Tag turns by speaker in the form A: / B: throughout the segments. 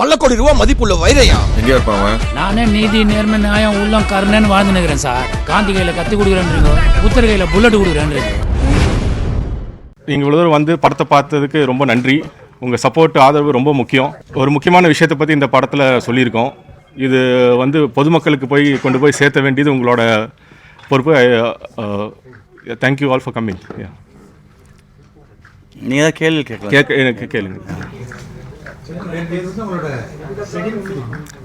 A: பல கோடி ரூபாய் மதிப்புள்ள வைரையா?
B: எங்கே இருப்பான் அவன்?
C: நானே நீதி நேர்மை நியாயம் உள்ளம் கருணைன்னு வாழ்ந்து நிற்கிறேன் சார். காந்தி கையில் கத்தி கொடுக்குறேன்றீங்க புத்தர் கையில் புல்லட் கொடுக்குறேன்றீங்க
D: நீங்கள் இவ்வளோ தூரம் வந்து படத்தை பார்த்ததுக்கு ரொம்ப நன்றி. உங்கள் சப்போர்ட் ஆதரவு ரொம்ப முக்கியம். ஒரு முக்கியமான விஷயத்தை பற்றி இந்த படத்தில் சொல்லியிருக்கோம். இது வந்து பொதுமக்களுக்கு போய் கொண்டு போய் சேர்த்த வேண்டியது உங்களோட பொறுப்பு. தேங்க்யூ ஆல் ஃபார் கம்மிங்
E: நீங்கள் தான் கேள்வி கேட்கலாம்.
D: கேட்க எனக்கு கேளுங்க.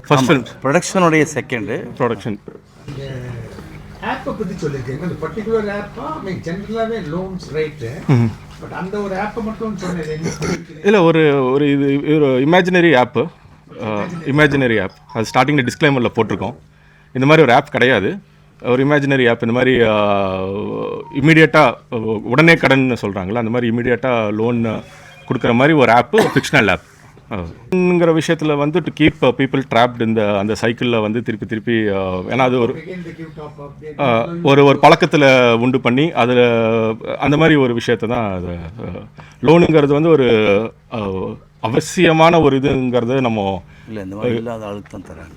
D: ஃபர்ஸ்ட் ஃபிலிம்
E: ப்ரொடக்ஷனுடைய செகண்டு
D: ப்ரொடக்ஷன்
F: ஆப்பை பத்தி சொல்லியிருக்கீங்க அந்த பர்டிகுலர் ஆப்பா மீன் ஜென்ரலாகவே லோன்ஸ் ரைட்டு பட் அந்த ஒரு ஆப்பை மட்டும் சொன்னது
D: இல்லை ஒரு ஒரு இது ஒரு இமேஜினரி ஆப்பு இமேஜினரி ஆப் அது ஸ்டார்டிங்கில் டிஸ்க்ளைமரில் போட்டிருக்கோம். இந்த மாதிரி ஒரு ஆப் கிடையாது. ஒரு இமேஜினரி ஆப் இந்த மாதிரி இமீடியட்டாக உடனே கடன் சொல்கிறாங்களா அந்த மாதிரி இமீடியட்டாக லோன் கொடுக்குற மாதிரி ஒரு ஆப்பு ஃபிக்ஷனல் ஆப் ங்கிற விஷயத்தில் வந்து டு கீப் பீப்புள் ட்ராப்ட் இந்த அந்த சைக்கிளில் வந்து திருப்பி திருப்பி uh, ஏன்னா அது ஒரு ஆஹ் ஒரு ஒரு பழக்கத்தில் உண்டு பண்ணி அதில் அந்த மாதிரி ஒரு விஷயத்தை தான் அது லோனுங்கிறது வந்து ஒரு அவசியமான ஒரு இதுங்கிறத நம்ம
E: இல்லை இந்த மாதிரி இல்லாத தான் தராங்க.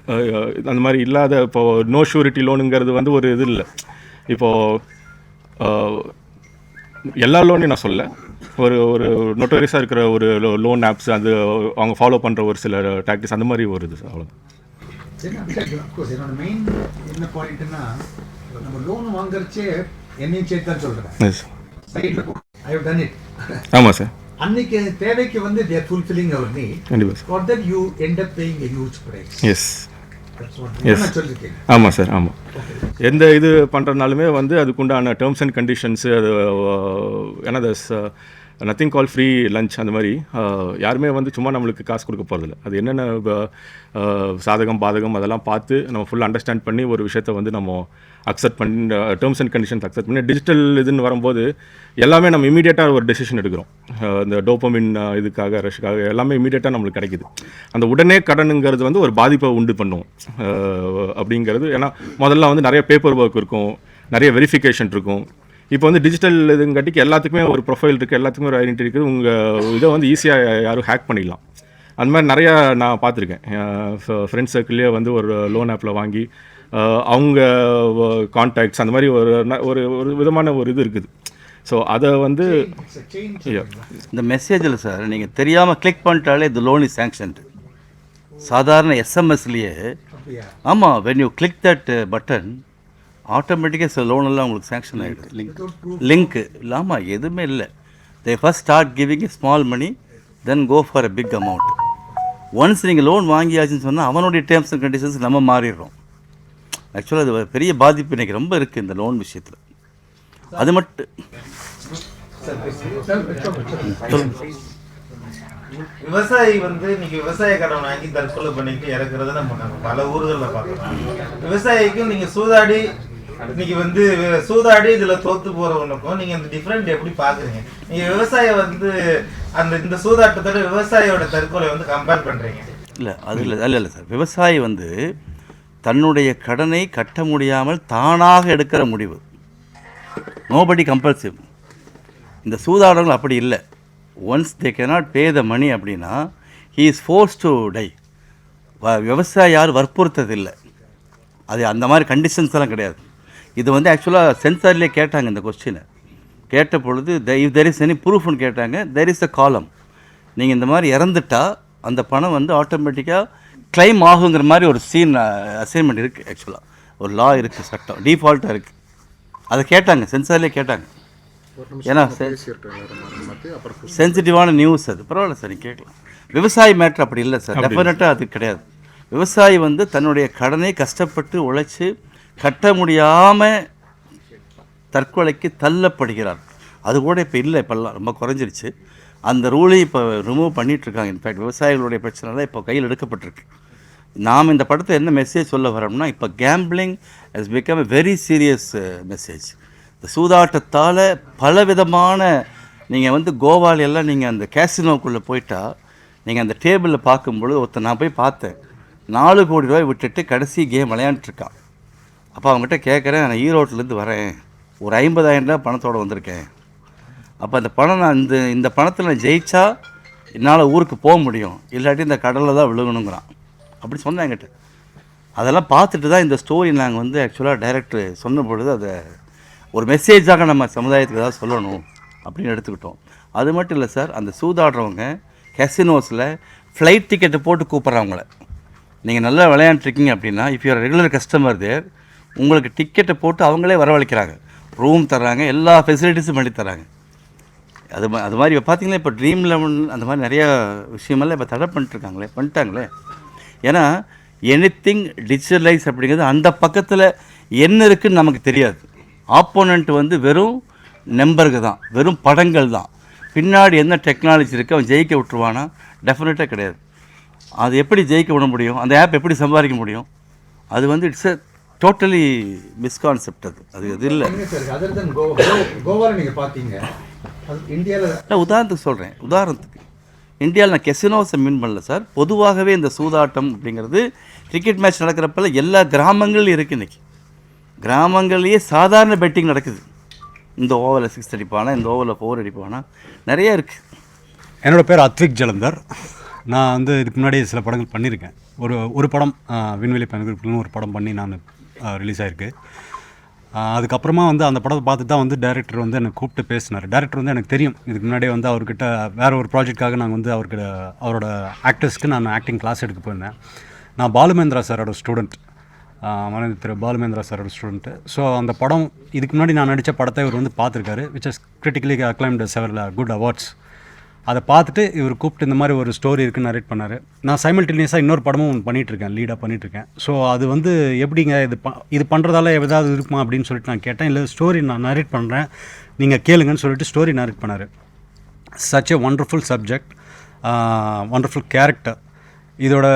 D: அந்த மாதிரி இல்லாத இப்போ நோ ஷூரிட்டி லோனுங்கிறது வந்து ஒரு இது இல்லை. இப்போது எல்லா லோனையும் நான் சொல்ல ஒரு ஒரு நொட்டோரியஸாக இருக்கிற ஒரு லோன் ஆப்ஸ் அது அவங்க ஃபாலோ பண்ணுற ஒரு சில டாக்டிஸ் அந்த மாதிரி ஒரு இது அவ்வளோ
F: அஃப்கோர்ஸ் என்னோட மெயின் என்ன பாயிண்ட்னா நம்ம லோன் வாங்குறச்சே என்னையும் சேர்த்து தான் ஐ ஹவ் டன் இட்
D: ஆமாம் சார்
F: அன்னைக்கு தேவைக்கு வந்து தேர் ஃபுல்ஃபில்லிங் அவர் நீட்
D: கண்டிப்பாக
F: sir for that you end up paying a
D: huge
F: price yes
D: ஆமாம் சார் ஆமாம் எந்த இது பண்ணுறதுனாலுமே வந்து அதுக்குண்டான டேர்ம்ஸ் அண்ட் கண்டிஷன்ஸு அது ஏன்னா நத்திங் கால் ஃப்ரீ லஞ்ச் அந்த மாதிரி யாருமே வந்து சும்மா நம்மளுக்கு காசு கொடுக்க போகிறதில்ல அது என்னென்ன சாதகம் பாதகம் அதெல்லாம் பார்த்து நம்ம ஃபுல் அண்டர்ஸ்டாண்ட் பண்ணி ஒரு விஷயத்தை வந்து நம்ம அக்செப்ட் பண்ணி டேர்ம்ஸ் அண்ட் கண்டிஷன்ஸ் அக்செப்ட் பண்ணி டிஜிட்டல் இதுன்னு வரும்போது எல்லாமே நம்ம இமீடியட்டாக ஒரு டெசிஷன் எடுக்கிறோம். இந்த டோப்பமின் இதுக்காக ரஷ்க்காக எல்லாமே இமீடியட்டாக நம்மளுக்கு கிடைக்குது. அந்த உடனே கடனுங்கிறது வந்து ஒரு பாதிப்பை உண்டு பண்ணும். அப்படிங்கிறது ஏன்னா முதல்ல வந்து நிறைய பேப்பர் ஒர்க் இருக்கும் நிறைய வெரிஃபிகேஷன் இருக்கும். இப்போ வந்து டிஜிட்டல் இதுங்காட்டிக்கு எல்லாத்துக்குமே ஒரு ப்ரொஃபைல் இருக்குது எல்லாத்துக்குமே ஒரு ஐடென்டி இருக்குது. உங்கள் இதை வந்து ஈஸியாக யாரும் ஹேக் பண்ணிடலாம். அந்த மாதிரி நிறையா நான் பார்த்துருக்கேன். ஃப்ரெண்ட்ஸ் சர்க்கிள்லேயே வந்து ஒரு லோன் ஆப்பில் வாங்கி அவங்க கான்டாக்ட்ஸ் அந்த மாதிரி ஒரு ந- ஒரு ஒரு விதமான ஒரு இது இருக்குது. ஸோ அதை வந்து.
E: இந்த மெசேஜில் சார் நீங்கள் தெரியாமல் கிளிக் பண்ணிட்டாலே இந்த லோன் இஸ் சேங்ஷன்டு சாதாரண எஸ்எம்எஸ்லேயே ஆமாம் when you click that button ஆட்டோமேட்டிக்காக சில எல்லாம் உங்களுக்கு சேங்ஷன் ஆகிடுது லிங்க் லிங்க்கு இல்லாமல் எதுவுமே இல்லை. They first start giving small money then go for a big amount once நீங்கள் லோன் வாங்கியாச்சுன்னு சொன்னால் அவனுடைய டேர்ம்ஸ் அண்ட் கண்டிஷன்ஸ் நம்ம மாறிடுறோம். ஆக்சுவலாக அது ஒரு பெரிய பாதிப்பு இன்னைக்கு ரொம்ப இருக்குது இந்த லோன் விஷயத்தில். அது மட்டும்
G: விவசாயி வந்து இன்னைக்கு விவசாய கடன் வாங்கி தற்கொலை பண்ணிட்டு இறக்குறத நம்ம பல ஊர்கள்ல பார்க்கலாம். விவசாயிக்கும் நீங்க சூதாடி இன்னைக்கு வந்து சூதாடி இதுல தோத்து போறவனுக்கும் நீங்க இந்த டிஃபரெண்ட் எப்படி பாக்குறீங்க? நீங்க விவசாய வந்து அந்த இந்த சூதாட்டத்தோட விவசாயியோட தற்கொலை வந்து கம்பேர் பண்றீங்க.
E: இல்லை அது இல்லை இல்லை இல்லை சார். விவசாயி வந்து தன்னுடைய கடனை கட்ட முடியாமல் தானாக எடுக்கிற முடிவு. நோபடி கம்பல்சிவ் இந்த சூதாடங்கள் அப்படி இல்லை. Once they cannot pay the money அப்படின்னா he is force to die விவசாயி யாரும் வற்புறுத்தது இல்லை அது அந்த மாதிரி கண்டிஷன்ஸ் எல்லாம் கிடையாது. இது வந்து ஆக்சுவலாக சென்சார்லேயே கேட்டாங்க இந்த கொஸ்டினை கேட்ட பொழுது இஃப் தெர் இஸ் எனி ப்ரூஃப்னு கேட்டாங்க. தெர் இஸ் அ காலம் நீங்கள் இந்த மாதிரி இறந்துட்டா அந்த பணம் வந்து ஆட்டோமேட்டிக்காக கிளைம் ஆகுங்கிற மாதிரி ஒரு சீன் அசைன்மெண்ட் இருக்குது ஆக்சுவலாக ஒரு லா இருக்குது சட்டம். டிஃபால்ட்டாக இருக்குது அதை கேட்டாங்க சென்சார்லேயே கேட்டாங்க. ஏன்னா சென்சிட்டிவான நியூஸ் அது. பரவாயில்ல சார் நீ கேட்கலாம். விவசாயி மேட்ரு அப்படி இல்லை சார் டெஃபினட்டாக அது கிடையாது. விவசாயி வந்து தன்னுடைய கடனை கஷ்டப்பட்டு உழைச்சி கட்ட முடியாமல் தற்கொலைக்கு தள்ளப்படுகிறார். அது கூட இப்போ இல்லை இப்போல்லாம் ரொம்ப குறைஞ்சிருச்சு. அந்த ரூலையும் இப்போ ரிமூவ் பண்ணிகிட்ருக்காங்க இன்ஃபேக்ட் விவசாயிகளுடைய பிரச்சனைலாம் இப்போ கையில் எடுக்கப்பட்டிருக்கு. நாம் இந்த படத்தை என்ன மெசேஜ் சொல்ல வரோம்னா இப்போ gambling is become a very serious message இந்த சூதாட்டத்தால் பல விதமான நீங்கள் வந்து கோவால எல்லாம் நீங்கள் அந்த கேசினோக்குள்ளே போயிட்டா நீங்கள் அந்த டேபிளில் பார்க்கும்பொழுது ஒருத்தர் நான் போய் பார்த்தேன். நாலு கோடி ரூபாய் விட்டுட்டு கடைசி கேம் விளையாண்டுருக்கான் அப்போ அவங்ககிட்ட கேட்குறேன் நான் ஈரோட்டிலேருந்து வரேன். ஒரு ஐம்பதாயிரம் ரூபா பணத்தோடு வந்திருக்கேன். அப்போ அந்த பணம் நான் இந்த இந்த பணத்தில் நான் ஜெயிச்சா என்னால் ஊருக்கு போக முடியும். இல்லாட்டி இந்த கடலில் தான் விழுகணுங்கிறான். அப்படி சொன்னேன் என்கிட்ட. அதெல்லாம் பார்த்துட்டு தான் இந்த ஸ்டோரி நாங்கள் வந்து ஆக்சுவலாக டைரக்டர் சொன்ன பொழுது அதை ஒரு மெசேஜாக நம்ம சமுதாயத்துக்கு ஏதாவது சொல்லணும் அப்படின்னு எடுத்துக்கிட்டோம். அது மட்டும் இல்லை சார் அந்த சூதாடுறவங்க கெசினோஸில் ஃப்ளைட் டிக்கெட்டு போட்டு கூப்பிட்றவங்கள. நீங்கள் நல்லா விளையாண்டுருக்கீங்க அப்படின்னா if your regular customer there உங்களுக்கு டிக்கெட்டை போட்டு அவங்களே வரவழைக்கிறாங்க. ரூம் தர்றாங்க எல்லா ஃபெசிலிட்டிஸும் பண்ணி தராங்க அது மா- அது மாதிரி இப்போ பார்த்தீங்களா இப்போ ட்ரீம் லெவன் அந்த மாதிரி நிறையா விஷயமெல்லாம் இப்போ தடை பண்ணிட்டுருக்காங்களே பண்ணிட்டாங்களே. ஏன்னா எனி திங் டிஜிட்டலைஸ் அப்படிங்கிறது அந்த பக்கத்தில் என்ன இருக்குதுன்னு நமக்கு தெரியாது. ஆப்போனண்ட் வந்து வெறும் நம்பருக்கு தான் வெறும் படங்கள் தான். பின்னாடி என்ன டெக்னாலஜி இருக்குது அவன் ஜெயிக்க விட்டுருவானா? டெஃபினட்டாக கிடையாது. அது எப்படி ஜெயிக்க விட முடியும்? அந்த ஆப் எப்படி சம்பாதிக்க முடியும்? அது வந்து இட்ஸ் எ டோட்டலி மிஸ்கான்செப்ட் அது. அது இது இல்லை.
F: எங்க சார் அதர் தன் கோவா கோவால நீங்க பாத்தீங்க அது இந்தியாவில்
E: நான் உதாரணத்துக்கு சொல்கிறேன் உதாரணத்துக்கு இந்தியாவில் நான் கெசினோஸை மீன் பண்ணல சார் பொதுவாகவே இந்த சூதாட்டம் அப்படிங்கிறது கிரிக்கெட் மேட்ச் நடக்கிறப்பல எல்லா கிராமங்கள்லையும் இருக்குது இன்றைக்கி கிராமங்கள்லேயே சாதாரண பெட்டிங் நடக்குது. இந்த ஓவரில் சிக்ஸ் அடிப்பானா இந்த ஓவரில் ஃபோர் அடிப்பானா நிறைய இருக்குது
A: என்னோட பேர் அத்விக் ஜலந்தர். நான் வந்து இதுக்கு முன்னாடி சில படங்கள் பண்ணியிருக்கேன். ஒரு ஒரு படம் விண்வெளி பயணங்களுக்குன்னு ஒரு படம் பண்ணி நான் ரிலீஸ் ஆயிருக்கு. அதுக்கப்புறமா வந்து அந்த படத்தை பார்த்து தான் வந்து டேரக்டர் வந்து எனக்கு கூப்பிட்டு பேசினார். டேரக்டர் வந்து எனக்கு தெரியும். இதுக்கு முன்னாடியே வந்து அவர்கிட்ட வேறு ஒரு ப்ராஜெக்ட்காக நாங்கள் வந்து அவர்கிட்ட அவரோட ஆக்டர்ஸ்க்கு நான் ஆக்டிங் கிளாஸ் எடுக்க போயிருந்தேன். நான் பாலுமேந்திரா சாரோட ஸ்டூடெண்ட் மனது திரு பாலுமேந்திரா சாரோட ஸ்டூடெண்ட்டு ஸோ அந்த படம் இதுக்கு முன்னாடி நான் நடித்த படத்தை இவர் வந்து பார்த்துருக்காரு which is critically acclaimed several good awards அதை பார்த்துட்டு இவர் கூப்பிட்டு இந்த மாதிரி ஒரு ஸ்டோரி இருக்குன்னு நரேட் பண்ணார். நான் சைமல்டேனியஸாக இன்னொரு படமும் ஒன்று பண்ணிகிட்ருக்கேன் லீடாக பண்ணிகிட்ருக்கேன் ஸோ அது வந்து எப்படிங்க இது ப இது பண்ணுறதால ஏதாவது இருக்குமா அப்படின்னு சொல்லிட்டு நான் கேட்டேன். இல்லை ஸ்டோரி நான் நரேட் பண்ணுறேன் நீங்கள் கேளுங்கன்னு சொல்லிட்டு ஸ்டோரி நரேட் பண்ணார். Such a wonderful subject wonderful character இதோட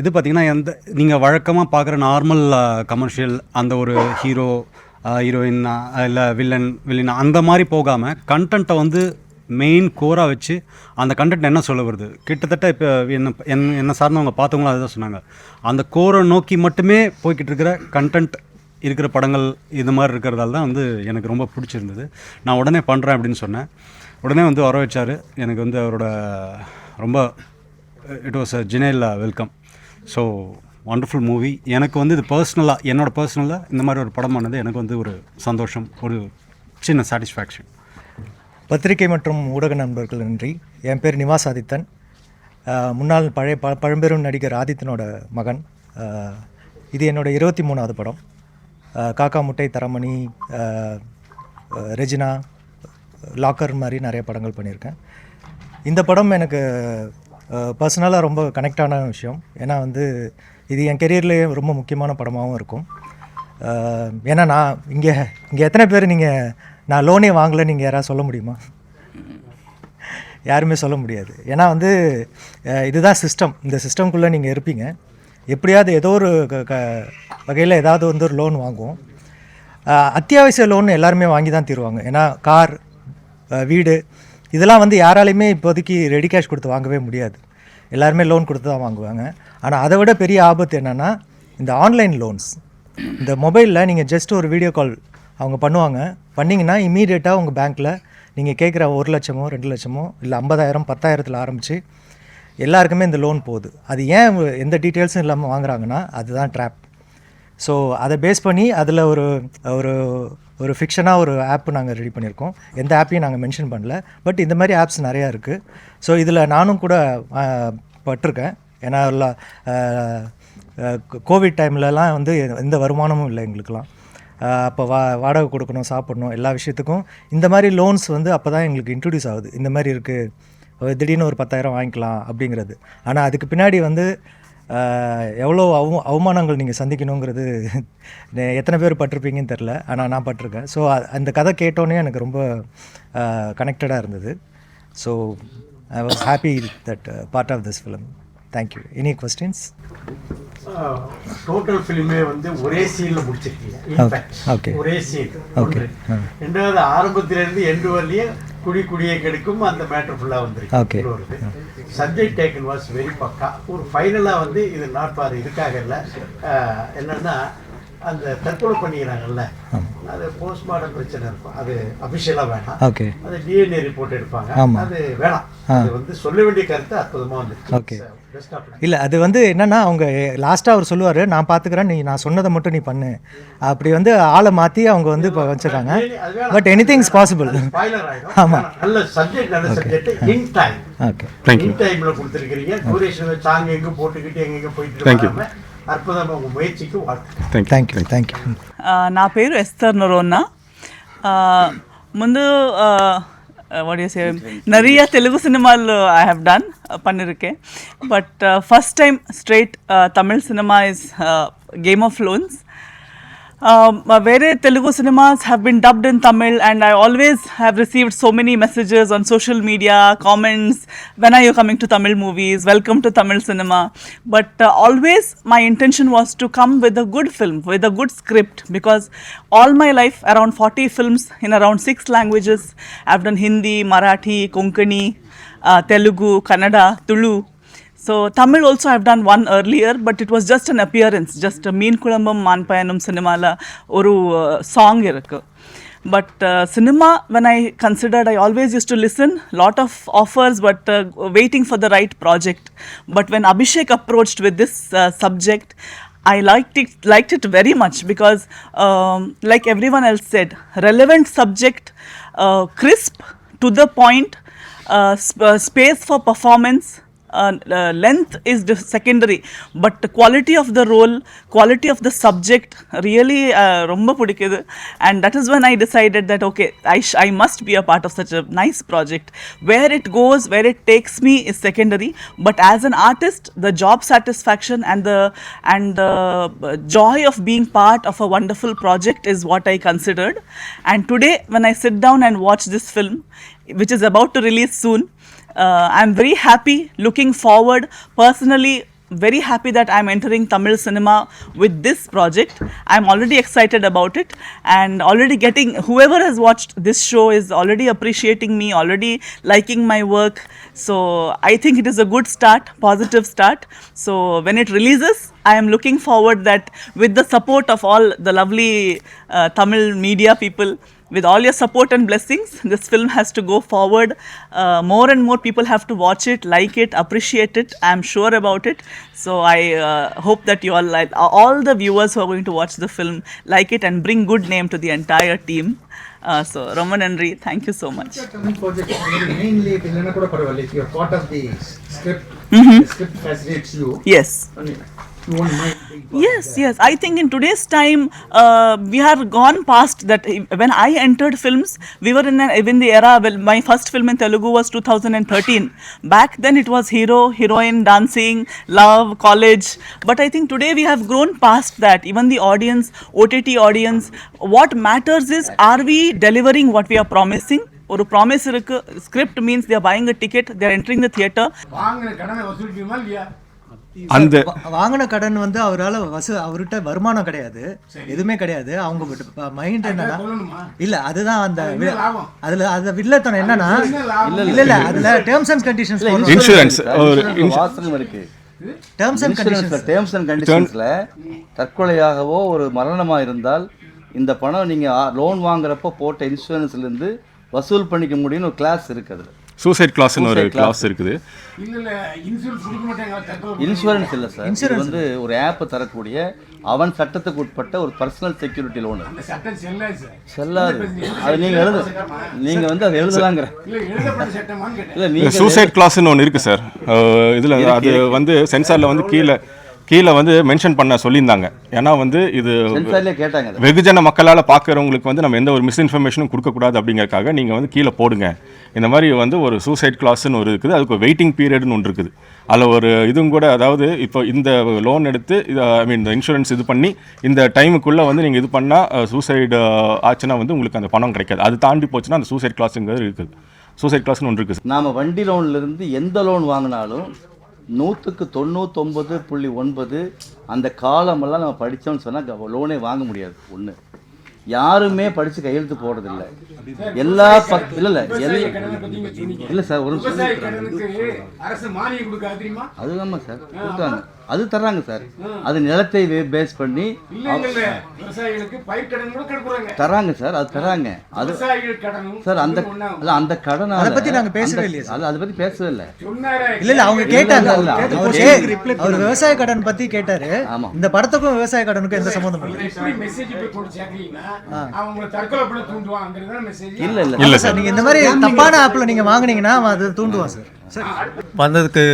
A: இது பார்த்திங்கன்னா எந்த நீங்கள் வழக்கமாக பார்க்குற நார்மல் கமர்ஷியல் அந்த ஒரு ஹீரோ ஹீரோயின் இல்லை வில்லன் வில்லன் அந்த மாதிரி போகாமல் கண்டென்ட்டை வந்து மெயின் கோராக வச்சு அந்த கண்டென்ட் என்ன சொல்ல வருது? கிட்டத்தட்ட இப்போ என்ன என் என்ன சார்ந்தவங்க பார்த்தவங்களும் அதுதான் சொன்னாங்க. அந்த கோரை நோக்கி மட்டுமே போய்கிட்டு இருக்கிற கண்டென்ட் இருக்கிற படங்கள் இது மாதிரி இருக்கிறதால தான் வந்து எனக்கு ரொம்ப பிடிச்சிருந்தது. நான் உடனே பண்ணுறேன் அப்படின்னு சொன்னேன். உடனே வந்து வர வச்சார். எனக்கு வந்து அவரோட ரொம்ப it was a general welcome so wonderful movie எனக்கு வந்து இது பர்சனலாக என்னோட பர்சனலாக இந்த மாதிரி ஒரு படம் பண்ணது எனக்கு வந்து ஒரு சந்தோஷம் ஒரு சின்ன சாட்டிஸ்ஃபேக்ஷன்
B: பத்திரிகை மற்றும் ஊடக நண்பர்கள் நன்றி. என் பேர் நிவாஸ் ஆதித்தன். முன்னாள் பழைய ப பழம்பெரும் நடிகர் ஆதித்தனோட மகன். இது என்னோட இருபத்தி மூணாவது படம். காக்கா முட்டை தரமணி ரெஜினா லாக்கர் மாதிரி நிறைய படங்கள் பண்ணியிருக்கேன். இந்த படம் எனக்கு பர்சனலாக ரொம்ப கனெக்டான விஷயம். ஏன்னா வந்து இது என் கெரியர்லேயே ரொம்ப முக்கியமான படமாகவும் இருக்கும். ஏன்னா நான் இங்கே இங்கே எத்தனை பேர் நீங்கள் நான் லோனே வாங்கலை நீங்கள் யாராவது சொல்ல முடியுமா? யாருமே சொல்ல முடியாது. ஏன்னா வந்து இதுதான் சிஸ்டம் இந்த சிஸ்டம்குள்ளே நீங்கள் இருப்பீங்க. எப்படியாவது ஏதோ ஒரு க- க வகையில் ஏதாவது வந்து ஒரு லோன் வாங்குவோம். அத்தியாவசிய லோன் எல்லாருமே வாங்கி தான் தீருவாங்க. ஏன்னா கார் வீடு இதெல்லாம் வந்து யாராலையுமே இப்போதைக்கு ரெடி கேஷ் கொடுத்து வாங்கவே முடியாது. எல்லாருமே லோன் கொடுத்து தான் வாங்குவாங்க. ஆனால் அதை விட பெரிய ஆபத்து என்னென்னா இந்த ஆன்லைன் லோன்ஸ் இந்த மொபைலில் நீங்கள் ஜஸ்ட் ஒரு வீடியோ கால் அவங்க பண்ணுவாங்க. பண்ணிங்கன்னா இமீடியட்டாக உங்கள் பேங்க்கில் நீங்கள் கேட்குற ஒரு லட்சமோ ரெண்டு லட்சமோ இல்லை ஐம்பதாயிரம் பத்தாயிரத்தில் ஆரம்பித்து எல்லாருக்குமே இந்த லோன் போகுது. அது ஏன் எந்த டீட்டெயில்ஸும் இல்லாமல் வாங்குறாங்கன்னா அதுதான் ட்ராப் ஸோ அதை பேஸ் பண்ணி அதில் ஒரு ஒரு ஒரு ஃபிக்ஷனாக ஒரு ஆப் நாங்கள் ரெடி பண்ணியிருக்கோம். எந்த ஆப்பையும் நாங்கள் மென்ஷன் பண்ணல. பட் இந்த மாதிரி ஆப்ஸ் நிறையா இருக்குது ஸோ இதில் நானும் கூட பட்டிருக்கேன். ஏன்னா எல்லாம், கோவிட் டைம்லலாம் வந்து எந்த வருமானமும் இல்லை எங்களுக்கெல்லாம். அப்போ வா வாடகை கொடுக்கணும் சாப்பிடணும் எல்லா விஷயத்துக்கும். இந்த மாதிரி லோன்ஸ் வந்து அப்போ தான் எங்களுக்கு இன்ட்ரடியூஸ் ஆகுது. இந்த மாதிரி இருக்குது திடீர்னு ஒரு பத்தாயிரம் வாங்கிக்கலாம் அப்படிங்கிறது. ஆனால் அதுக்கு பின்னாடி வந்து எவ்வளோ அவ அவமானங்கள் நீங்கள் சந்திக்கணுங்கிறது எத்தனை பேர் பட்டிருப்பீங்கன்னு தெரில ஆனால் நான் பட்டிருக்கேன். ஸோ அந்த கதை கேட்டோன்னே எனக்கு ரொம்ப கனெக்டடாக இருந்தது. So I was happy that part of this film thank you any
F: questions total ஃபிலிமே வந்து ஒரே சீன்ல முடிச்சிருக்கீங்க.
B: Okay.
F: ஒரே சீன்
B: Okay.
F: ரெண்டாவது ஆரம்பத்துல இருந்து எண்டு வரலையே குடி குடியை கெடுக்கும் அந்த மேட்டர் ஃபுல்லா வந்திருக்கு. வருது சப்ஜெக்ட் டேக்கன் வாஸ் வெரி பக்கா. ஒரு ஃபைனலா வந்து இது நாட் ஃபார் இதுக்காக இல்லை. என்னன்னா அந்த தற்கொலை பண்ணிக்கிறாங்கல்ல. அது போஸ்ட்மார்ட்டம் பிரச்சனை இருக்கும். அது அபிஷியலாக வேணாம்.
B: ஓகே
F: அது டிஎன்ஏ ரிப்போர்ட் எடுப்பாங்க. அது வேணாம்.
B: ஆ.
F: அது வந்து சொல்ல வேண்டிய கருத்து அற்புதமாக வந்து
B: Okay.
F: பெஸ்ட் ஆஃப்
B: இல்லை அது வந்து என்னன்னா அவங்க லாஸ்ட்டாக அவர் சொல்லுவார் நான் பார்த்துக்கிறேன் நீ நான் சொன்னதை மட்டும் நீ பண்ணு. அப்படி வந்து ஆளை மாற்றி அவங்க வந்து இப்போ வச்சிருக்காங்க but any things possible
F: spoiler ஆயிடும்.
B: ஆமா.
F: நல்ல சப்ஜெக்ட் நல்ல subject in time
B: okay
F: thank you in டைம்ல கொடுத்துருக்கிறீங்க. டியூரேஷன் சாங் எங்க போட்டுக்கிட்டு எங்கெங்க போயிட்டு
D: Thank you.
F: இருக்காம அற்புதமா உங்க முயற்சிக்கு வாழ்த்து
D: థ్యాంక్
B: தேங்க்யூ தேங்க்யூ
H: ఆ, నా పేరు ఎస్తర్ నరోన్నా ఆ, ముందు సే நிறைய தெலுங்கு சினிமாவில் ஐ ஹவ் டன் பண்ணியிருக்கேன் but first time straight Tamil cinema is game of loans Um, uh, where Telugu cinemas have been dubbed in Tamil, and I always have received so many messages on social media, comments, when are you coming to Tamil movies? Welcome to Tamil cinema. But uh, always my intention was to come with a good film, with a good script, because all my life, around 40 films in around six languages, I've done Hindi, Marathi, Konkani, uh, Telugu, Kannada, Tulu, so Tamil also I've done one earlier, but it was just an appearance, just a Mean Kulambam Manpayanum Cinemala Oru uh, song irukku. But uh, cinema, when I considered, I always used to listen, lot of offers, but uh, waiting for the right project. But when Abhishek approached with this uh, subject, I liked it, liked it very much because, um, like everyone else said, relevant subject, uh, crisp, to the point, uh, sp uh, space for performance, uh, uh, length is secondary but the quality of the role quality of the subject really uh, romba pudikkudu and that is when i decided that okay I, I must be a part of such a nice project. Where it goes where it takes me is secondary but as an artist the job satisfaction and the and the uh, joy of being part of a wonderful project is what i considered. And today when i sit down and watch this film which is about to release soon uh, I'm very happy, looking forward. Personally, very happy that I'm entering Tamil cinema with this project. I'm already excited about it and already getting whoever has watched this show is already appreciating me, already liking my work. So I think it is a good start, positive start. So when it releases, I am looking forward that with the support of all the lovely uh, Tamil media people, with all your support and blessings, this film has to go forward. Uh, more and more people have to watch it, like it, appreciate it. I am sure about it. So I uh, hope that you all, like, uh, all the viewers who are going to watch the film, like it and bring good name to the entire team. Uh, so Roman Henry, thank you so much.
F: Mainly. Mm -hmm. The script mm-hmm. fascinates you.
H: Yes
F: You won't mind
H: Yes, yes. I think in today's time, uh, we have gone past that. When I entered films, we were in, an, in the era. Well, my first film in Telugu was 2013. Back then, it was hero, heroine, dancing, love, college. But I think today we have grown past that. Even the audience, OTT audience, what matters is are we delivering what we are promising? ஒரு promise இருக்கு script means they're buying a ticket they're entering the theatre
F: வாங்கின கடனை வசூலிக்குமா இல்லையா
D: அந்த
B: வா- வாங்கின கடன் வந்து அவரால் வசூ அவர்கிட்ட வருமானம் கிடையாது. எதுவுமே கிடையாது. அவங்க மைண்ட் என்னன்னா இல்ல அதுதான் அந்த அதுல அந்த வில்லத்தனம் என்னன்னா இல்ல இல்ல அதுல டேர்ம்ஸ் அண்ட் கண்டிஷன்ஸ்
D: இன்சூரன்ஸ்
E: இருக்கு.
B: Terms
E: and
B: conditions
E: terms and கண்டிஷன்ஸ்ல தற்கொலையாகவோ ஒரு மரணமா இருந்தால் இந்த பணம் நீங்க லோன் வாங்குறப்போ போட்ட இன்சூரன்ஸ்ல இருந்து வசூல் பண்ணிக்க முடியும்னு ஒரு கிளாஸ் இருக்கு அதுல.
D: சூசைட் கிளாஸ்னு ஒரு. கிளாஸ் இருக்குது.
F: இன்சூரன்ஸ்
E: இன்சூரன்ஸ் இல்லை சார் இது வந்து ஒரு ஆப் தரக்கூடிய அவன் சட்டத்துக்கு உட்பட்ட ஒரு பர்சனல் செக்யூரிட்டி லோன்
F: செல்லாது சார்
E: செல்லாது. அது நீங்க எழுத நீங்க வந்து அதை எழுதலாங்கிற.
F: இல்ல எழுதப்பட்ட சட்டமான்னு கேட்டேன்.
E: இல்ல நீங்க
D: சூசைட் கிளாஸ்னு ஒன்று இருக்குது சார் இதில் அது வந்து சென்சாரில் வந்து கீழே கீழே வந்து மென்ஷன் பண்ண சொல்லியிருந்தாங்க. ஏன்னா வந்து இது. வெகுஜன மக்களால் பார்க்குறவங்களுக்கு வந்து நம்ம எந்த ஒரு மிஸ்இன்ஃபர்மேஷனும் கொடுக்கக்கூடாது அப்படிங்கறக்காக நீங்கள் வந்து கீழே போடுங்க. இந்த மாதிரி வந்து ஒரு சூசைட் கிளாஸ்னு ஒரு இருக்குது. அதுக்கு வெயிட்டிங் பீரியட்னு ஒன்று இருக்குது. அதில் ஒரு இதுவும் கூட அதாவது இப்போ இந்த லோன் எடுத்து ஐ மீன் இந்த இன்சூரன்ஸ் இது பண்ணி இந்த டைமுக்குள்ளே வந்து நீங்கள் இது பண்ணால் சூசைடு ஆச்சுன்னா வந்து உங்களுக்கு அந்த பணம் கிடைக்காது. அது தாண்டி போச்சுன்னா அந்த சூசைட் கிளாஸுங்கிறது இருக்குது. சூசைட் கிளாஸ்னு ஒன்று இருக்குது.
E: நாம வண்டி லோன்ல இருந்து எந்த லோன் வாங்கினாலும் நூற்றுக்கு தொண்ணூத்தொம்பது புள்ளி ஒன்பது அந்த காலமெல்லாம் நம்ம படித்தோம்னு சொன்னால் லோனே வாங்க முடியாது ஒன்று யாருமே படித்து கையெழுத்து போடுறதில்ல. எல்லா பக் இல்லை இல்லை இல்லை சார் ஒரு நிமிஷம்.
F: தெரியுமா?
E: அதுதாம்மா சார் கொடுத்தாங்க அது தர்றாங்க சார். அது நிலத்தை பேஸ் பண்ணி தராங்க சார் அது தராங்க அது சார் அந்த இல்ல அந்த கடனை
B: அதை பத்தி நாங்க பேசவே இல்லையே
E: அது அதை பத்தி பேசவே இல்லை.
B: இல்ல இல்ல அவங்க கேட்டாங்க. அவர் விவசாய கடன் பத்தி கேட்டாரு.
E: ஆமா.
B: இந்த படத்துக்கும் விவசாய கடனுக்கும் எந்த சம்மந்தம் இல்லை.
E: இல்ல இல்ல.
A: இல்லை
B: சார் நீங்க இந்த மாதிரி தப்பான ஆப்ல நீங்க வாங்குனீங்கன்னா அவன் அது தூண்டுவான் சார். சார்.
I: வந்ததுக்கு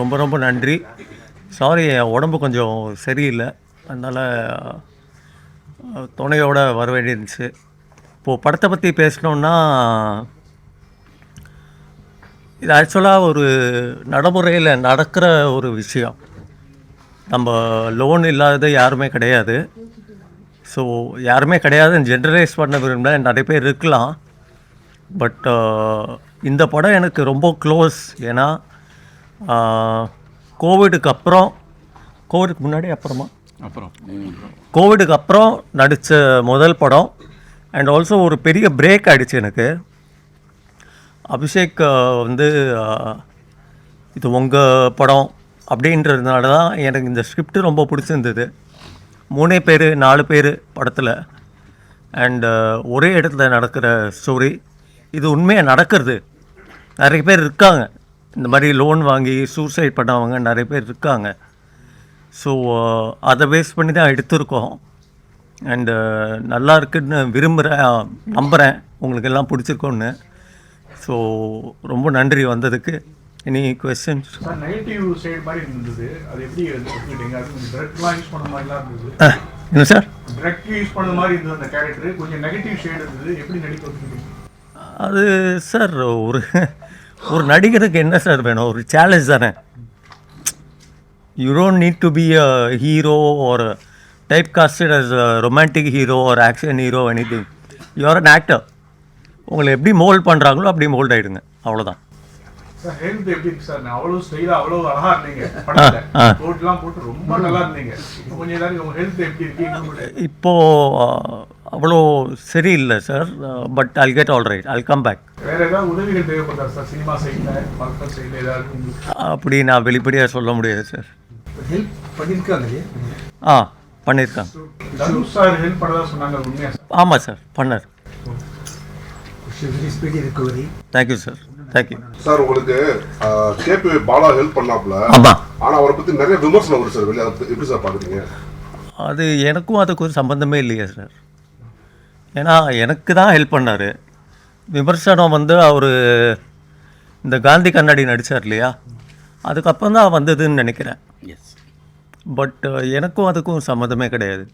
I: ரொம்ப ரொம்ப நன்றி. சாரி என் உடம்பு கொஞ்சம் சரியில்லை. அதனால் துணையோட வர வேண்டியிருந்துச்சு. இப்போது படத்தை பற்றி பேசணுன்னா இது ஆக்சுவலாக ஒரு நடைமுறையில் நடக்கிற ஒரு விஷயம். நம்ம லோன் இல்லாதது யாருமே கிடையாது. ஸோ யாருமே கிடையாதுன்னு ஜென்ரலைஸ் பண்ண விரும்பினா நிறைய பேர் இருக்கலாம். பட் இந்த படம் எனக்கு ரொம்ப க்ளோஸ் ஏன்னா கோவிடுக்கு அப்புறம் கோவிடுக்கு முன்னாடி அப்புறமா?
E: அப்புறம்.
I: கோவிடுக்கு அப்புறம் நடித்த முதல் படம் அண்ட் ஆல்சோ ஒரு பெரிய பிரேக் ஆயிடுச்சு எனக்கு. அபிஷேக் வந்து இது உங்கள் படம் அப்படின்றதுனால தான் எனக்கு இந்த ஸ்கிரிப்ட் ரொம்ப பிடிச்சிருந்தது. மூணே பேர் நாலு பேர் படத்தில். அண்டு ஒரே இடத்துல நடக்கிற ஸ்டோரி இது உண்மையாக நடக்கிறது. நிறைய பேர் இருக்காங்க. இந்த மாதிரி லோன் வாங்கி சூசைட் பண்ணவங்க நிறைய பேர் இருக்காங்க. ஸோ அதை பேஸ் பண்ணி தான் எடுத்திருக்கோம். அண்டு நல்லா இருக்குன்னு விரும்புகிறேன் நம்புகிறேன் உங்களுக்கு எல்லாம் பிடிச்சிருக்கோன்னு ஸோ ரொம்ப நன்றி வந்ததுக்கு. எனி கொஸ்டின்ஸ் என்ன சார் அது சார் ஒரு ஒரு நடிகருக்கு என்ன சார் வேணும்? ஒரு சேலஞ்ச் தானே. You don't need to be a hero ஒரு type casted as romantic hero ஒரு action hero any thing you're an actor உங்களை எப்படி மோல்ட் பண்ணுறாங்களோ அப்படி மோல்ட் ஆகிடுங்க அவ்வளோதான்
J: ஹெல்த் எப்படி இருக்கு சார் நான் அவ்வளோ ஸ்டைலாக அவ்வளோ அழகா இருந்தீங்க. படத்துல.
I: ஆ.
J: கோட்லாம் போட்டு ரொம்ப நல்லா இருந்தீங்க. இப்போ கொஞ்சம் எல்லாரும் உங்க ஹெல்த் எப்படி இருக்கு? இன்னும்
I: இப்போது அவ்வளோ சரியில்லை sir but I'll get all right I'll
J: come back
I: அப்படி நான் வெளிப்படையாக சொல்ல முடியாது சார் ஆ பண்ணியிருக்காங்க. ஆமாம் சார் பண்ணார்.
F: Thank you
I: sir thank you
K: sir உங்களுக்கு கேபி பாலா ஹெல்ப் பண்ணாப்ல
I: ஆமாம்
K: ஆனா அவரை பத்தி நிறைய விமர்சனம் வருது சார் வெளியே எப்படி சார் பாக்குறீங்க?
I: அது எனக்கும் அதுக்கு ஒரு சம்பந்தமே இல்லையே சார் ஏன்னா எனக்கு தான் ஹெல்ப் பண்ணார். விமர்சனம் வந்து அவர் இந்த காந்தி கண்ணாடி நடித்தார் இல்லையா? அதுக்கப்புறம் தான் வந்ததுன்னு நினைக்கிறேன்.
E: எஸ்
I: பட் எனக்கும் அதுக்கும் சம்மந்தமே கிடையாது.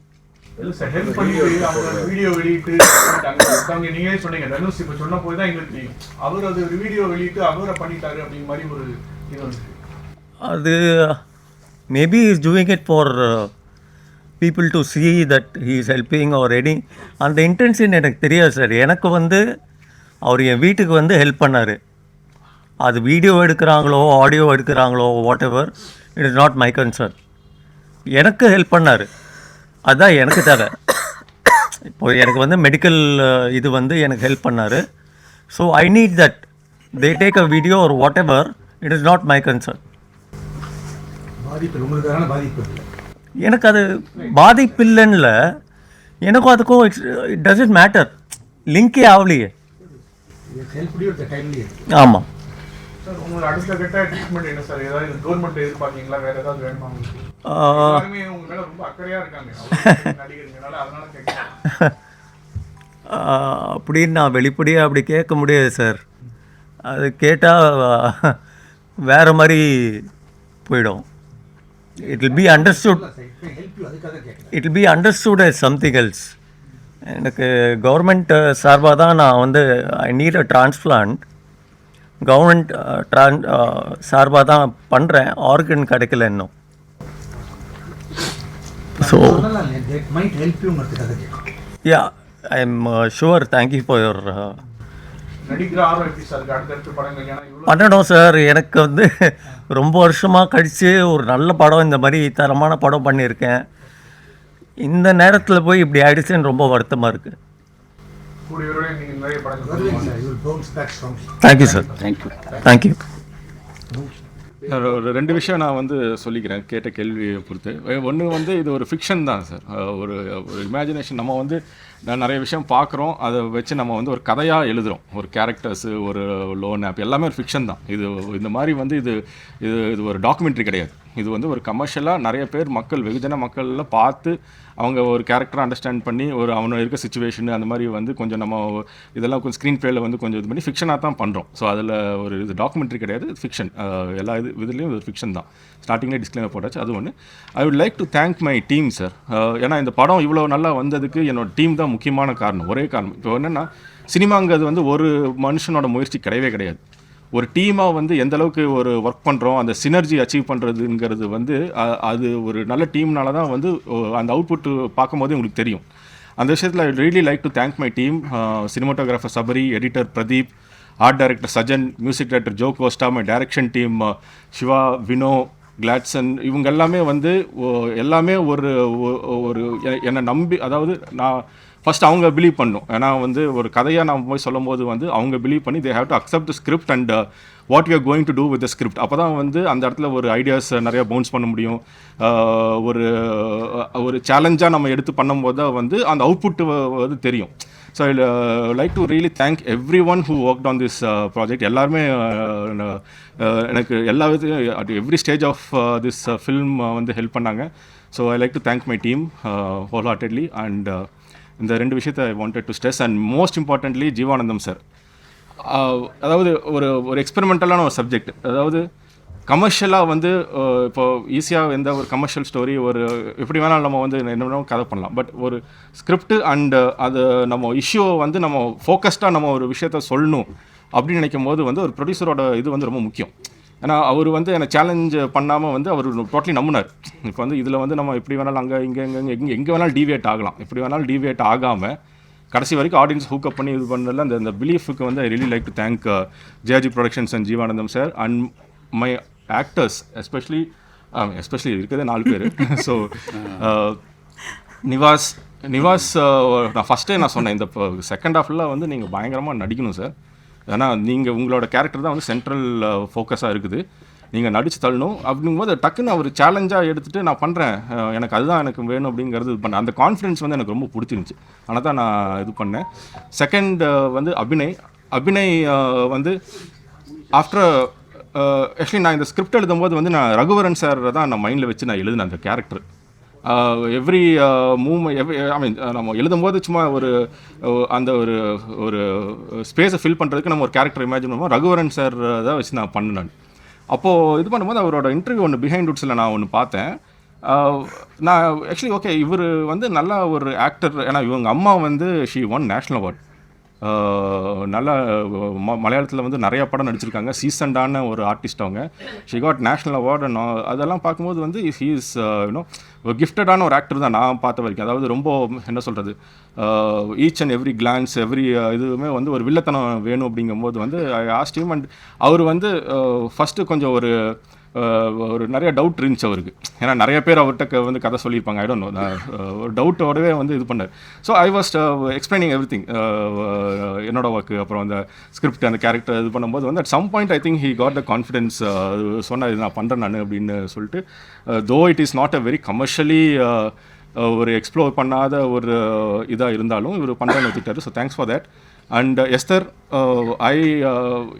J: இல்லை சார் ஹெல்ப் பண்ணிட்டு அவங்க வீடியோ வெளியிட்டு பண்ணிட்டாங்க. அவங்க நீங்களே சொன்னீங்க தனுஷ் இப்போ சொன்ன போய் தான் எங்களுக்கு தெரியும். அவர் அது ஒரு வீடியோ வெளியிட்டு அவரை பண்ணிட்டாரு அப்படிங்கிற மாதிரி ஒரு இது வந்து
I: அது maybe is doing it for people to see that he is helping or any அந்த இன்டென்ஷன் எனக்கு தெரியாது சார் எனக்கு வந்து அவர் என் வீட்டுக்கு வந்து ஹெல்ப் பண்ணார். அது வீடியோ எடுக்கிறாங்களோ audio எடுக்கிறாங்களோ whatever it is not my concern எனக்கு ஹெல்ப் பண்ணார். அதுதான் எனக்கு தேவை. இப்போ எனக்கு வந்து மெடிக்கல் இது வந்து எனக்கு ஹெல்ப் பண்ணார். So I need that they take a video ஒரு whatever it is not my concern
F: பாதிப்பு உங்களுக்கான பாதிப்பு இல்லை.
I: எனக்கு அது பாதிப்பில்லைன்னுல எனக்கும் அதுக்கும் இட்ஸ் இட் டசன்ட் மேட்டர் லிங்கே ஆகலையே ஆமாம் அப்படின்னு நான் வெளிப்படையாக அப்படி கேட்க முடியாது சார். அது கேட்டால் வேறு மாதிரி போயிடும்.
F: It will be understood
I: it will be understood as something else எனக்கு கவர்மெண்ட் சார்பாக தான் நான் வந்து I need a transplant government tran சார்பாக தான் பண்ணுறேன் ஆர்கன் கிடைக்கல இன்னும்.
F: So yeah
I: I am sure thank you for your
J: நடிக்கிற ஆர்வம் எப்படி சார் இருக்கு அடுத்தடுத்த படங்கள் ஏன்னா இவ்வளோ
I: பண்ணணும் சார் எனக்கு வந்து ரொம்ப வருஷமாக கழித்து ஒரு நல்ல படம் இந்த மாதிரி தரமான படம் பண்ணியிருக்கேன். இந்த நேரத்தில் போய் இப்படி ஆயிடுச்சுன்னு ரொம்ப வருத்தமாக இருக்குது தேங்க்யூ சார்
E: தேங்க்யூ
I: தேங்க்யூ
D: ஒரு ரெண்டு விஷயம் நான் வந்து சொல்லிக்கிறேன் கேட்ட கேள்வியை பொறுத்து. ஒன்று வந்து இது ஒரு ஃபிக்ஷன் தான் சார். ஒரு ஒரு இமேஜினேஷன் நம்ம வந்து நான் நிறைய விஷயம் பார்க்குறோம். அதை வச்சு நம்ம வந்து ஒரு கதையாக எழுதுகிறோம் ஒரு கேரக்டர்ஸு ஒரு லோன் ஆப் எல்லாமே ஒரு ஃபிக்ஷன் தான். இது இந்த மாதிரி வந்து இது இது இது ஒரு டாக்குமெண்ட்ரி கிடையாது. இது வந்து ஒரு கமர்ஷியலாக நிறைய பேர் மக்கள் வெகுஜன மக்கள்லாம் பார்த்து அவங்க ஒரு கேரக்டரை அண்டர்ஸ்டாண்ட் பண்ணி ஒரு அவனோட இருக்க சுச்சுவேஷன் அந்த மாதிரி வந்து கொஞ்சம் நம்ம இதெல்லாம் கொஞ்சம் ஸ்க்ரீன் ப்ளேல வந்து கொஞ்சம் இது பண்ணி ஃபிக்ஷனாக தான் பண்ணுறோம் ஸோ அதில் ஒரு இது டாக்குமெண்ட்ரி கிடையாது ஃபிக்ஷன் எல்லா இது இதுலேயும் ஒரு ஃபிக்ஷன் தான். ஸ்டார்டிங்லேயே டிஸ்க்ளைமர் போட்டாச்சு அது ஒன்று I would like to thank my team sir ஏன்னா இந்த படம் இவ்வளோ நல்லா வந்ததுக்கு என்னோட டீம் தான் முக்கியமான காரணம். ஒரே காரணம். இப்போ என்னென்னா சினிமாங்கிறது வந்து ஒரு மனுஷனோட முயற்சி கிடையவே கிடையாது. ஒரு டீமாக வந்து எந்த அளவுக்கு ஒரு ஒர்க் பண்ணுறோம் அந்த சினர்ஜி அச்சீவ் பண்ணுறதுங்கிறது வந்து அது ஒரு நல்ல டீம்னால தான் வந்து அந்த அவுட்புட் பார்க்கும்போது உங்களுக்கு தெரியும். அந்த விஷயத்தில் I really like to thank my team cinematographer Sabari editor Pradeep art director Sajan music director Jo Costa my direction team Siva Vino Gladson இவங்க எல்லாமே வந்து ஓ- எல்லாமே ஒரு ஒரு என்னை நம்பி அதாவது நான் ஃபஸ்ட் அவங்க பிலீவ் பண்ணும் ஏன்னா வந்து ஒரு கதையாக நம்ம போய் சொல்லும் போது வந்து அவங்க பிலீவ் பண்ணி they have to accept the script and what you are going to do with the script அப்போ தான் வந்து அந்த இடத்துல ஒரு ஐடியாஸ் நிறையா பவுன்ஸ் பண்ண முடியும். ஒரு ஒரு சேலஞ்சாக நம்ம எடுத்து பண்ணும்போது தான் வந்து அந்த அவுட்புட் வந்து தெரியும். So I like to really thank everyone who work on this project எல்லாருமே uh, uh, எனக்கு எல்லா விதத்தையும் at every stage of this film வந்து ஹெல்ப் பண்ணாங்க. So I like to thank my team wholeheartedly and இந்த ரெண்டு விஷயத்தை I wanted to stress and most importantly Jeevanandham sir அதாவது ஒரு ஒரு எக்ஸ்பெரிமெண்டலான ஒரு சப்ஜெக்ட் அதாவது கமர்ஷியலாக வந்து uh, இப்போ ஈஸியாக எந்த ஒரு கமர்ஷியல் ஸ்டோரி ஒரு எப்படி வேணாலும் நம்ம வந்து என்ன வேணாலும் கதை பண்ணலாம். பட் ஒரு ஸ்கிரிப்ட் அண்டு uh, அது நம்ம இஷ்யூவை வந்து நம்ம ஃபோக்கஸ்டாக நம்ம ஒரு விஷயத்த சொல்லணும். அப்படின்னு நினைக்கும் போது வந்து ஒரு ப்ரொடியூசரோட இது வந்து ரொம்ப முக்கியம். ஏன்னா அவர் வந்து என்னை சேலஞ்ச் பண்ணாமல் வந்து அவர் டோட்டலி நம்பினார். இப்போ வந்து இதில் வந்து நம்ம எப்படி வேணாலும் அங்கே இங்கே இங்கே எங்கே எங்கே வேணாலும் டிவியேட் ஆகலாம். எப்படி வேணாலும் டிவியேட் ஆகாமல் கடைசி வரைக்கும் ஆடியன்ஸ் ஹூக்கப் பண்ணி இது பண்ணல அந்த அந்த பிலீஃபுக்கு வந்து I really like to thank JG productions and Jeevanandham sir and my actors especially especially இருக்கிறதே நாலு பேர். So uh, Nivas Nivas uh, நான் ஃபஸ்ட்டே நான் சொன்னேன் இந்த செகண்ட் ஹாஃபில் வந்து நீங்கள் பயங்கரமாக நடிக்கணும் சார் ஏன்னா நீங்கள் உங்களோட கேரக்டர் தான் வந்து சென்ட்ரல் ஃபோக்கஸாக இருக்குது. நீங்கள் நடிச்சு தள்ளணும். அப்படிங்கும்போது டக்குன்னு அவர் சேலஞ்சாக எடுத்துகிட்டு நான் பண்ணுறேன் எனக்கு அதுதான் எனக்கு வேணும் அப்படிங்கிறது இது பண்ணேன் அந்த கான்ஃபிடன்ஸ் வந்து எனக்கு ரொம்ப பிடிச்சிருந்துச்சு. ஆனால் தான் நான் இது பண்ணேன். செகண்ட் வந்து அபிநய். அபிநய் வந்து ஆஃப்டர் ஆக்சுவலி நான் இந்த ஸ்கிரிப்ட் எழுதும்போது வந்து நான் ரகுவரன் சார் தான் நான் மைண்டில் வச்சு நான் எழுதினேன் அந்த character every move every I mean நம்ம எழுதும்போது சும்மா ஒரு அந்த ஒரு ஒரு ஸ்பேஸை ஃபில் பண்ணுறதுக்கு நம்ம ஒரு கேரக்டர் இமேஜின் பண்ணுவோம். ரகுவரன் சார் தான் வச்சு நான் பண்ணேன் நான். அப்போது இது பண்ணும்போது அவரோட இன்டர்வியூ ஒன்று பிஹைண்ட் ரூட்ஸில் நான் ஒன்று பார்த்தேன். நான் ஆக்சுவலி ஓகே இவர் வந்து நல்லா ஒரு ஆக்டர் ஏன்னா இவங்க அம்மா வந்து ஷீ ஒன் நேஷ்னல் அவார்ட் நல்ல ம மலையாளத்தில் வந்து நிறைய படம் நடிச்சிருக்காங்க. சீசன்டான ஒரு ஆர்டிஸ்ட் அவங்க. ஷி காட் நேஷ்னல் அவார்டு அதெல்லாம் பார்க்கும்போது வந்து ஹீ இஸ் யூனோ கிஃப்டடான ஒரு ஆக்டர் தான் நான் பார்த்த வரைக்கும். அதாவது ரொம்ப என்ன சொல்கிறது each and every glance every இதுவுமே வந்து ஒரு வில்லத்தனம் வேணும் அப்படிங்கும்போது வந்து ஆஸ்டிம் அண்ட் அவர் வந்து ஃபஸ்ட்டு கொஞ்சம் ஒரு ஒரு நிறைய டவுட் இருந்துச்சு அவருக்கு. ஏன்னா நிறைய பேர் அவர்கிட்ட வந்து கதை சொல்லியிருப்பாங்க. ஐ டோன்ட் நோ ஒரு டவுட்டோடவே வந்து இது பண்ணார் so I was explaining everything என்னோட ஒர்க்கு அப்புறம் அந்த ஸ்கிரிப்ட் அந்த கேரக்டர் இது பண்ணும்போது வந்து at some point I think he got the confidence சொன்ன இது நான் பண்ணுறேன் நான் அப்படின்னு சொல்லிட்டு though it is not a very commercially ஒரு எக்ஸ்ப்ளோர் பண்ணாத ஒரு இதாக இருந்தாலும் இவர் பண்ணுறேன்னு வச்சுட்டாரு so thanks for that and Esther I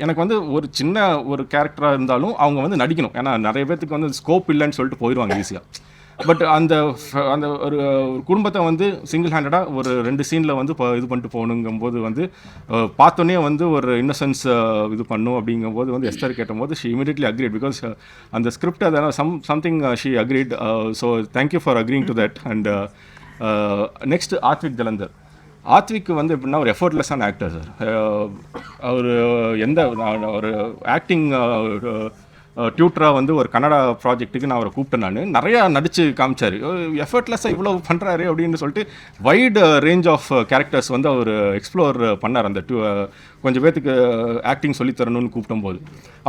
D: எனக்கு வந்து ஒரு சின்ன ஒரு கேரக்டராக இருந்தாலும் அவங்க வந்து நடிக்கணும். ஏன்னா நிறைய பேர்த்துக்கு வந்து ஸ்கோப் இல்லைன்னு சொல்லிட்டு போயிடுவாங்க ஈஸியாக பட் அந்த அந்த ஒரு குடும்பத்தை வந்து சிங்கிள் ஹேண்டடாக ஒரு ரெண்டு சீனில் வந்து இது பண்ணிட்டு போகணுங்கும்போது வந்து பார்த்தோன்னே வந்து ஒரு இன்னசென்ஸ் இது பண்ணும் அப்படிங்கும்போது வந்து எஸ்தர் கேட்டபோது ஷி இமீடியட்லி அக்ரீட் பிகாஸ் அந்த ஸ்கிரிப்ட் அதனால் some something she agreed so thank you for agreeing to that and next Aadvik Jalandhar Aadvik வந்து எப்படின்னா ஒரு எஃபர்ட்லெஸ்ஸான ஆக்டர் சார் அவர் எந்த ஒரு ஆக்டிங் டியூட்டராக வந்து ஒரு கன்னடா ப்ராஜெக்ட்டுக்கு நான் அவரை கூப்பிட்டேன் நான். நிறையா நடித்து காமிச்சார். எஃபர்ட்லெஸ்ஸாக இவ்வளோ பண்ணுறாரு அப்படின்னு சொல்லிட்டு வைடு ரேஞ்ச் ஆஃப் கேரக்டர்ஸ் வந்து அவர் எக்ஸ்ப்ளோர் பண்ணார் அந்த டூ கொஞ்சம் பேத்துக்கு ஆக்டிங் சொல்லி தரணும்னு கூப்பிடும்போது.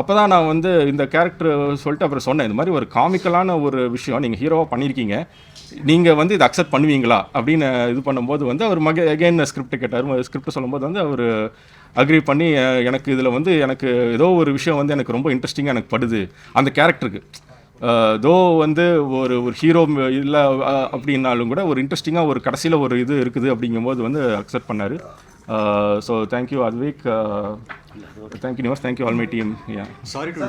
D: அப்போ தான் நான் வந்து இந்த கேரக்டர் சொல்லிட்டு அப்புறம் சொன்னேன் இந்த மாதிரி ஒரு காமிக்கலான ஒரு விஷயம் நீங்கள் ஹீரோவாக பண்ணியிருக்கீங்க. நீங்கள் வந்து இதை அக்செப்ட் பண்ணுவீங்களா? அப்படின்னு இது பண்ணும்போது வந்து அவர் மக அகைன் ஸ்கிரிப்ட் கேட்டார். ஸ்கிரிப்ட் சொல்லும்போது வந்து அவர் அக்ரி பண்ணி எனக்கு இதில் வந்து எனக்கு ஏதோ ஒரு விஷயம் வந்து எனக்கு ரொம்ப இன்ட்ரெஸ்டிங்காக எனக்கு படுது. அந்த கேரக்டருக்கு தோ வந்து ஒரு ஒரு ஹீரோ இல்லை அப்படின்னாலும் கூட ஒரு இன்ட்ரெஸ்டிங்காக ஒரு கடைசியில் ஒரு இது இருக்குது அப்படிங்கும்போது வந்து அக்செப்ட் பண்ணார். So thank you Athvik thank you Nivas thank you all my team yeah
A: sorry to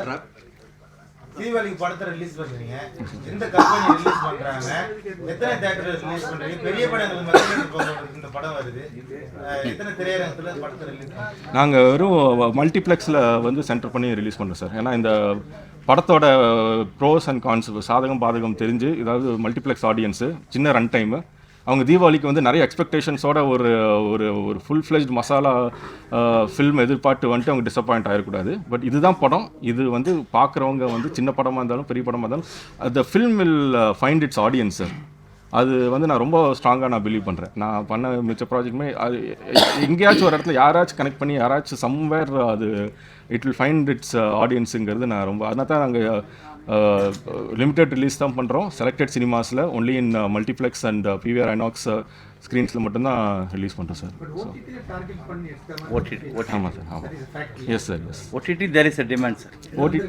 G: தீபாவளிக்கு படத்தை ரிலீஸ் பண்றீங்க. எந்த கம்பெனி ரிலீஸ் பண்றாங்க? எத்தனை தேட்டர் ரிலீஸ் பண்றீங்க? பெரிய படங்களுக்கு இந்த படம் வருது. எத்தனை திரையரங்கத்துல படத்தை ரிலீஸ்
D: நாங்க வெறும் மல்டிப்ளெக்ஸில் வந்து சென்டர் பண்ணி ரிலீஸ் பண்ணுறோம் சார் ஏன்னா இந்த படத்தோட ப்ரோஸ் அண்ட் கான்ஸ் சாதகம் பாதகம் தெரிஞ்சு இதாவது மல்டிப்ளெக்ஸ் ஆடியன்ஸு சின்ன ரன் டைமு அவங்க தீபாவளிக்கு வந்து நிறைய எக்ஸ்பெக்டேஷன்ஸோட ஒரு ஒரு ஒரு ஃபுல் ஃப்ளெஜ்ட் மசாலா ஃபில்ம் எதிர்பார்த்து வந்துட்டு அவங்க டிசப்பாயிண்ட் ஆகிடக்கூடாது பட் இதுதான் படம். இது வந்து பார்க்குறவங்க வந்து சின்ன படமாக இருந்தாலும் பெரிய படமாக இருந்தாலும் அந்த film will find its audience sir அது வந்து நான் ரொம்ப ஸ்ட்ராங்காக நான் பிலீவ் பண்ணுறேன் நான் பண்ண மிச்ச ப்ராஜெக்ட்டுமே அது எங்கேயாச்சும் ஒரு இடத்துல யாராச்சும் கனெக்ட் பண்ணி யாராச்சும் சம்வேர் அது இட் வில் ஃபைண்ட் இட்ஸ் ஆடியன்ஸுங்கிறது நான் ரொம்ப அதனால தான் நாங்கள் லிமிடெட் ரிலீஸ் தான் பண்ணுறோம் selected சினிமாஸில் only in multiplex and PVR INOX ஸ்க்ரீன்ஸில் மட்டும்தான் ரிலீஸ் பண்ணுறோம் சார். ஸோ
E: ஓடிடி
D: ஆமாம் சார் ஆமாம் yes sir yes
E: OTT there is a demand sir
D: ஓடி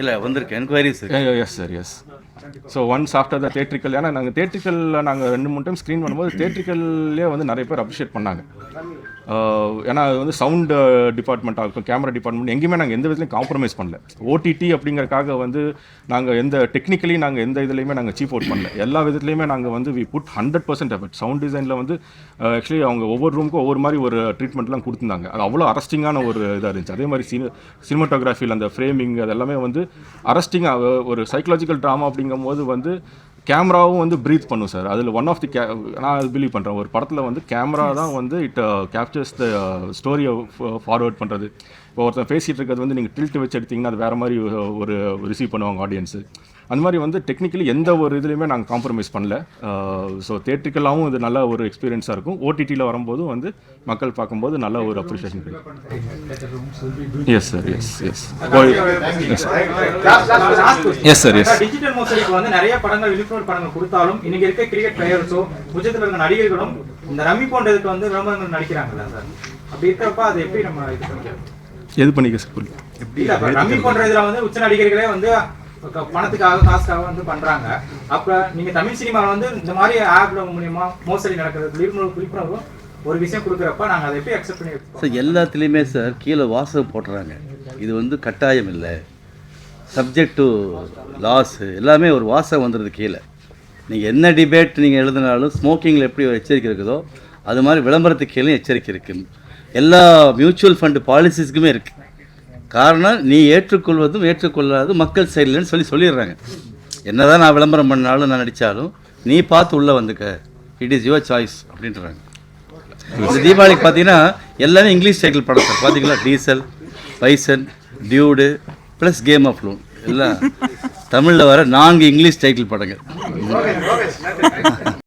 E: இல்லை வந்திருக்கு. Enquiries
D: yes sir yes so once after the theatrical ஏன்னா நாங்கள் தேட்ரிக்கலில் நாங்கள் ரெண்டு மூணு டைம் ஸ்க்ரீன் பண்ணும்போது தேட்ரிக்கல்லே வந்து நிறைய பேர் அப்ரிஷியேட் பண்ணாங்க. ஏன்னா அது வந்து சவுண்டு டிபார்ட்மெண்ட் ஆகட்டும் கேமரா டிபார்ட்மெண்ட் எங்கேயுமே நாங்கள் எந்த விதத்துலையும் காம்ப்ரமைஸ் பண்ணல. ஓடிடி அப்படிங்கறக்காக வந்து நாங்கள் எந்த டெக்னிக்கலி நாங்கள் எந்த இதுலையுமே நாங்கள் சீப் அவுட் பண்ணல. எல்லா விதத்துலையுமே நாங்கள் வந்து we put hundred percent effort sound டிசைனில் வந்து ஆக்சுவலி அவங்க ஒவ்வொரு ரூமுக்கும் ஒவ்வொரு மாதிரி ஒரு ட்ரீட்மெண்ட்லாம் கொடுத்துருந்தாங்க. அது அவ்வளோ அரஸ்டிங்கான ஒரு இதாக இருந்துச்சு. அதே மாதிரி சினி சினிமாட்டோகிராஃபியில் அந்த ஃப்ரேமிங் அது எல்லாமே வந்து அரஸ்டிங்காக ஒரு சைக்கலாஜிக்கல் ட்ராமா அப்படிங்கும்போது வந்து கேமராவும் வந்து ப்ரீத் பண்ணும் சார் அதில் ஒன் ஆஃப் தி கே நான் அது பிலீவ் பண்ணுறேன் ஒரு படத்தில் வந்து கேமரா தான் வந்து இட் கேப்சர்ஸ் த ஸ்டோரியை ஃபார்வர்ட் பண்ணுறது இப்போ ஒருத்தன் பேசிகிட்டு இருக்கிறது வந்து நீங்கள் டில்ட் வச்சு எடுத்தீங்கன்னா அது வேறு மாதிரி ஒரு ரிசீவ் பண்ணுவாங்க ஆடியன்ஸு அந்த மாதிரி வந்து டெக்னிக்கலி எந்த ஒரு இதுலையுமே நாங்கள் காம்ப்ரமைஸ் பண்ணல. ஸோ தேட்ரிக்கலாகவும் இது நல்ல ஒரு எக்ஸ்பீரியன்ஸாக இருக்கும். ஓடிடியில் வரும்போதும் வந்து மக்கள் பார்க்கும்போது நல்ல ஒரு அப்ரிஷியேஷன் கிடைக்கும். Yes sir yes yes yes sir yes
L: digital மோசடிக்கு வந்து நிறைய படங்கள் விழிப்புணர்வு படங்கள் கொடுத்தாலும் இன்னைக்கு இருக்க கிரிக்கெட் பிளேயர்ஸோ உச்சத்தில் இருக்க நடிகர்களும் இந்த ரம்மி போன்றதுக்கு வந்து விளம்பரங்கள் நடிக்கிறாங்கல்ல சார் அப்படி இருக்கிறப்ப அதை எப்படி நம்ம இது பண்ணிக்கலாம்?
D: எது பண்ணிக்க சார்
L: இப்ப ரம்மி போன்ற இதுல வந்து உச்ச நடிகர்களே வந்து பணத்துக்காக காசுக்காக வந்து பண்றாங்க. அப்ப நீங்க தமிழ் சினிமாவில் வந்து இந்த மாதிரி ஆப்ல மூலியமா மோசடி நடக்கிறது விழிப்புணர்வு விழிப்புணர்வு ஒரு விஷயம் கொடுக்குறப்ப நாங்கள் அதை எப்படி அக்செப்ட் பண்ணி
E: சார் எல்லாத்துலேயுமே சார் கீழே வாசகம் போடுறாங்க இது வந்து கட்டாயம் இல்லை. சப்ஜெக்ட் டு லாஸ் எல்லாமே ஒரு வாசகம் வந்துடுது கீழே. நீங்கள் என்ன டிபேட் நீங்கள் எழுதினாலும் ஸ்மோக்கிங்கில் எப்படி ஒரு எச்சரிக்கை இருக்குதோ அது மாதிரி விளம்பரத்துக்கு கீழே எச்சரிக்கை இருக்குது எல்லா மியூச்சுவல் ஃபண்டு பாலிசிஸ்க்குமே இருக்குது காரணம் நீ ஏற்றுக்கொள்வதும் ஏற்றுக்கொள்ளாதும் மக்கள் சைட்லன்னு சொல்லி சொல்லிடுறாங்க. என்னதான் நான் விளம்பரம் பண்ணாலும் நான் நடித்தாலும் நீ பார்த்து உள்ளே வந்துக்க. இட் இஸ் யுவர் சாய்ஸ் அப்படின்றாங்க. இந்த தீபாவளிக்கு பார்த்தீங்கன்னா எல்லாமே இங்கிலீஷ் டைட்டில் படம் சார். பார்த்தீங்களா? Diesel bison dude plus game of loan எல்லாம் தமிழில் வர நான்கு இங்கிலீஷ் டைட்டில் படங்கள்.